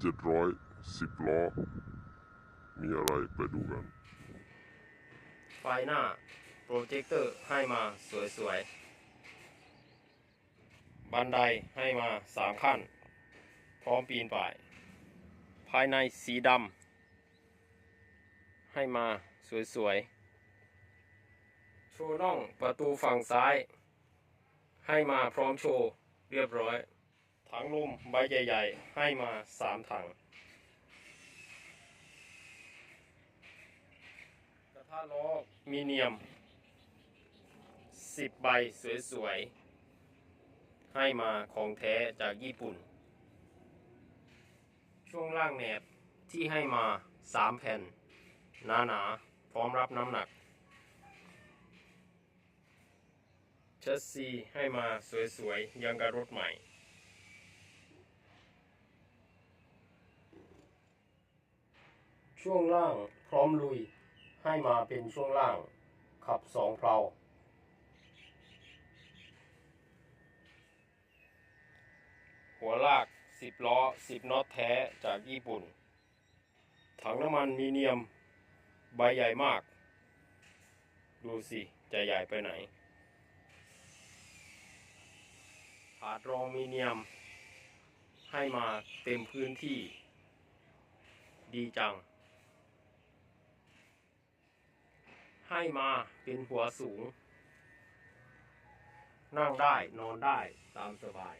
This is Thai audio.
เจ็ดร้อยสิบล้อ มีอะไรไปดูกัน ไฟหน้า โปรเจคเตอร์ให้มาสวยๆ บันไดให้มาสามขั้น พร้อมปีนป่าย ภายในสีดำให้มาสวยๆ โชว์น่องประตูฝั่งซ้าย ให้มาพร้อมโชว์ เรียบร้อย ถังลมใบใหญ่ ๆ ให้มาสามถัง กระทะล้อมีเนียมสิบใบสวยๆ ให้มาของแท้จากญี่ปุ่น ช่วงล่างแหนบที่ให้มาสามแผ่น หนาหนาๆพร้อมรับน้ำหนักชัสซีให้มาสวยๆ ยังกับรถใหม่ ช่วงล่างพร้อมลุยให้มาเป็นช่วงล่างขับสองเพลาหัวลาก 10 ล้อ 10น็อตแท้จากญี่ปุ่น ถังน้ำมันมีเนียม ใบใหญ่มาก ดูสิ จะใหญ่ไปไหน ถาดรองมีเนียม ให้มาเต็มพื้นที่ ดีจัง ให้มาเป็นหัวสูง นั่งได้นอนได้ตามสบาย